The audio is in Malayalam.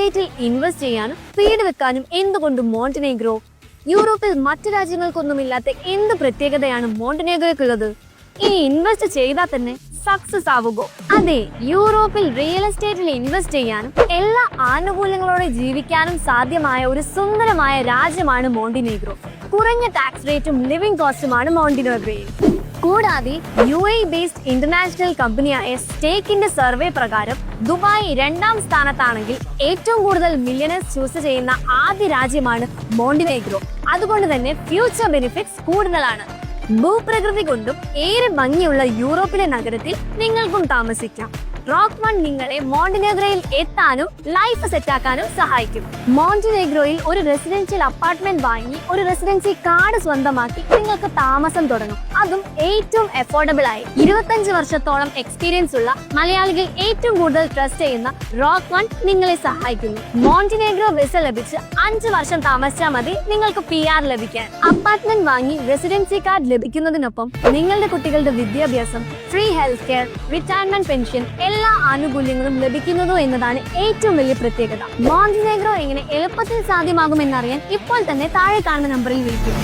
എസ്റ്റേറ്റിൽ ഇൻവെസ്റ്റ് ചെയ്യാനും വീട് വെക്കാനും എന്തുകൊണ്ട് മോണ്ടിനേഗ്രോ? യൂറോപ്പിൽ മറ്റു രാജ്യങ്ങൾക്കൊന്നുമില്ലാത്ത എന്ത് പ്രത്യേകതയാണ് മോണ്ടിനേഗ്രോയ്ക്കുള്ളത്? ഈ ഇൻവെസ്റ്റ് ചെയ്താൽ തന്നെ സക്സസ് ആവുകോ? അതെ യൂറോപ്പിൽ റിയൽ എസ്റ്റേറ്റിൽ ഇൻവെസ്റ്റ് ചെയ്യാനും എല്ലാ ആനുകൂല്യങ്ങളോടെ ജീവിക്കാനും സാധ്യമായ ഒരു സുന്ദരമായ രാജ്യമാണ് മോണ്ടിനേഗ്രോ. കുറഞ്ഞ ടാക്സ് റേറ്റും ലിവിംഗ് കോസ്റ്റുമാണ് മോണ്ടിനേഗ്രോയിൽ കൂടാതെ യു എ ബേസ്ഡ് ഇന്റർനാഷണൽ കമ്പനിയായ സ്റ്റേക്കിന്റെ സർവേ പ്രകാരം ദുബായ് രണ്ടാം സ്ഥാനത്താണെങ്കിൽ ഏറ്റവും കൂടുതൽ മില്യണേഴ്സ് ചൂസ് ചെയ്യുന്ന ആദ്യ രാജ്യമാണ് മോണ്ടിനേഗ്രോ. അതുകൊണ്ട് തന്നെ ഫ്യൂച്ചർ ബെനിഫിറ്റ്സ് കൂടുതലാണ്. ഭൂപ്രകൃതി കൊണ്ടും ഏറെ ഭംഗിയുള്ള യൂറോപ്പിലെ നഗരത്തിൽ നിങ്ങൾക്കും താമസിക്കാം. റോക്ക് വൺ നിങ്ങളെ മോണ്ടിനെഗ്രോയിൽ എത്താനും ലൈഫ് സെറ്റാക്കാനും സഹായിക്കും. മോണ്ടിനെഗ്രോയിൽ ഒരു റെസിഡൻഷ്യൽ അപ്പാർട്ട്മെന്റ് വാങ്ങി ഒരു റെസിഡൻസി കാർഡ് സ്വന്തമാക്കി നിങ്ങൾക്ക് താമസം തുടങ്ങും. അതും ഏറ്റവും അഫോർഡബിൾ ആയി. ഇരുപത്തഞ്ച് വർഷത്തോളം എക്സ്പീരിയൻസ് ഉള്ള മലയാളികൾ ഏറ്റവും കൂടുതൽ ട്രസ്റ്റ് ചെയ്യുന്ന റോക്ക് വൺ നിങ്ങളെ സഹായിക്കുന്നു. മോണ്ടിനെഗ്രോ വിസ ലഭിച്ച് അഞ്ച് വർഷം താമസിച്ചാൽ മതി നിങ്ങൾക്ക് പി ആർ ലഭിക്കാൻ. അപ്പാർട്ട്മെന്റ് വാങ്ങി റെസിഡൻസി കാർഡ് ലഭിക്കുന്നതിനൊപ്പം നിങ്ങളുടെ കുട്ടികളുടെ വിദ്യാഭ്യാസം free health care retirement pension എല്ലാ ആനുകൂല്യങ്ങളും ലഭിക്കുന്നു എന്നതാണ് ഏറ്റവും വലിയ പ്രത്യേകത. മോണ്ടിനെഗ്രോ എങ്ങനെ എളുപ്പത്തിൽ സാധ്യമാകുമെന്നറിയാൻ ഇപ്പോൾ തന്നെ താഴെ കാണുന്ന നമ്പറിൽ വിളിക്കും.